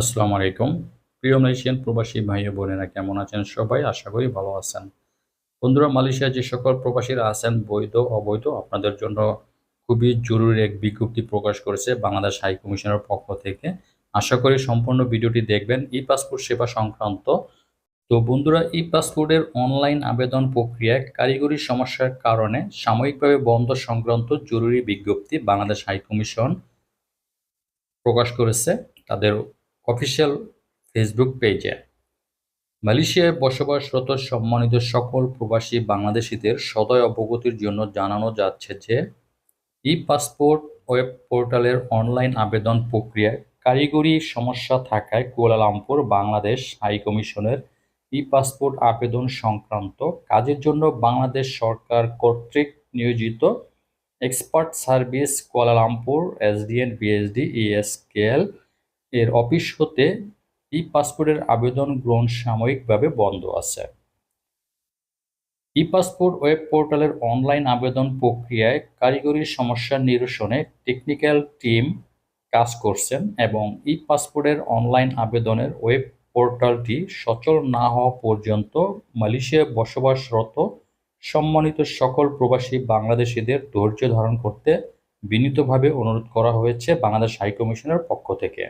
আসসালামু আলাইকুম। প্রিয় মালয়েশিয়ান প্রবাসী ভাই বোনেরা, কেমন আছেন সবাই? আশা করি ভালো আছেন। বন্ধুরা মালয়েশিয়া যে সকল প্রবাসীরা আছেন, বৈধ, অবৈধ, আপনাদের জন্য খুবই জরুরি এক বিজ্ঞপ্তি প্রকাশ করেছে বাংলাদেশ হাই কমিশনের পক্ষ থেকে। আশা করি সম্পূর্ণ ভিডিওটি দেখবেন। ই পাসপোর্ট সেবা সংক্রান্ত। তো বন্ধুরা ই পাসপোর্টের অনলাইন আবেদন প্রক্রিয়ায় কারিগরি সমস্যার কারণে সাময়িকভাবে বন্ধ সংক্রান্ত জরুরি বিজ্ঞপ্তি বাংলাদেশ হাই কমিশন প্রকাশ করেছে। তাদের অফিসিয়াল ফেসবুক পেজে। মালয়েশিয়ায় বসবাসরত সম্মানিত সকল প্রবাসী বাংলাদেশিদের সদয় অবগতির জন্য জানানো যাচ্ছে যে ই পাসপোর্ট ওয়েব পোর্টালের অনলাইন আবেদন প্রক্রিয়ায় কারিগরি সমস্যা থাকায় কুয়ালালামপুর বাংলাদেশ হাই কমিশনের ই পাসপোর্ট আবেদন সংক্রান্ত কাজের জন্য বাংলাদেশ সরকার কর্তৃক নিয়োজিত expert service Kuala Lumpur SDN BSD ESKL এর অফিস হতে ই পাসপোর্টের আবেদন গ্রহণ সাময়িকভাবে বন্ধ আছে। ই পাসপোর্ট ওয়েব পোর্টালের অনলাইন আবেদন প্রক্রিয়ায় কারিগরি সমস্যা নিরসনে টেকনিক্যাল টিম কাজ করছেন এবং ই পাসপোর্টের অনলাইন আবেদনের ওয়েব পোর্টালটি সচল না হওয়া পর্যন্ত মালয়েশিয়ায় বসবাসরত সম্মানিত সকল প্রবাসী বাংলাদেশিদের ধৈর্য ধারণ করতে বিনীতভাবে অনুরোধ করা হয়েছে বাংলাদেশ হাইকমিশনের পক্ষ থেকে।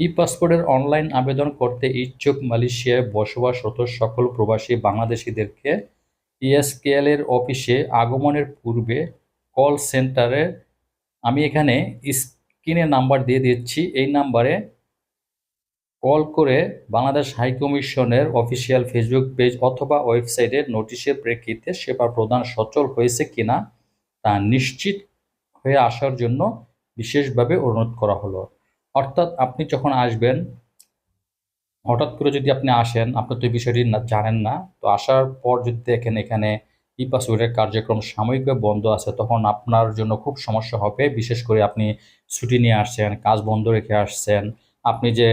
ই পাসপোর্টের অনলাইন আবেদন করতে ইচ্ছুক মালয়েশিয়ায় বসবাসরত সকল প্রবাসী বাংলাদেশিদেরকে ইএসকেএল এর অফিসে আগমনের পূর্বে কল সেন্টারে আমি এখানে স্ক্রিনে নাম্বার দিয়ে দিচ্ছি। এই নাম্বারে কল করে বাংলাদেশ হাইকমিশনের অফিসিয়াল ফেসবুক পেজ অথবা ওয়েবসাইটের নোটিশের প্রেক্ষিতে সেবা প্রদান সচল হয়েছে কিনা তা নিশ্চিত হয়ে আসার জন্য বিশেষভাবে অনুরোধ করা হলো। অর্থাৎ আপনি যখন আসবেন, হঠাৎ করে যদি আপনি আসেন, আপনি তো এই বিষয়টি জানেন না, তো আসার পর যদি দেখেন এখানে ই পাসওয়ার্ডের কার্যক্রম সাময়িকভাবে বন্ধ আছে, তখন আপনার জন্য খুব সমস্যা হবে। বিশেষ করে আপনি ছুটি নিয়ে আসছেন, কাজ বন্ধ রেখে আসছেন, আপনি যে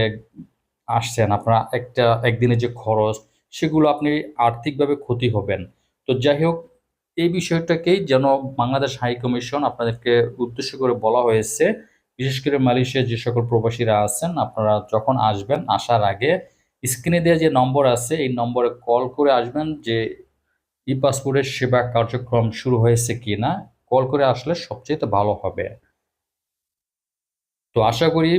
আসছেন, আপনার একটা, একদিনের যে খরচ, সেগুলো আপনি আর্থিকভাবে ক্ষতি হবেন। তো যাই হোক, এই বিষয়টাকেই যেন বাংলাদেশ হাই কমিশন আপনাদেরকে উদ্দেশ্য করে বলা হয়েছে বিশেষ করে মালয়েশিয়ার যে সকল প্রবাসীরা আছেন, আপনারা যখন আসবেন আসার আগে স্ক্রিনে দেওয়া যে নম্বর আছে, এই নম্বরে কল করে আসবেন যে ই পাসপোর্টের সেবা কার্যক্রম শুরু হয়েছে কি না কল করে আসলে সবচেয়ে ভালো হবে। তো আশা করি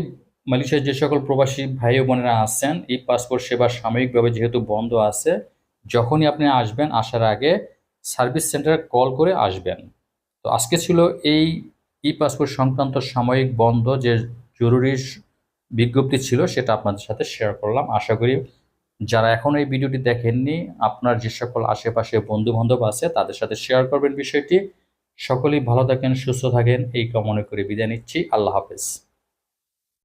মালয়েশিয়ার যে সকল প্রবাসী ভাই বোনেরা আছেন, ই পাসপোর্ট সেবা সাময়িকভাবে যেহেতু বন্ধ আছে, যখনই আপনি আসবেন আসার আগে সার্ভিস সেন্টারে কল করে আসবেন। তো আজকে ছিল এই ই পাসপোর্ট সংক্রান্ত সাময়িক বন্ধ যে জরুরি বিজ্ঞপ্তি ছিল সেটা আপনাদের সাথে শেয়ার করলাম। আশা করি যারা এখন এই ভিডিওটি দেখেননি, আপনার যে সকল আশেপাশে বন্ধু বান্ধব আছে তাদের সাথে শেয়ার করবেন বিষয়টি। সকলেই ভালো থাকেন, সুস্থ থাকেন, এই কামনা করে বিদায় নিচ্ছি। আল্লাহ হাফেজ।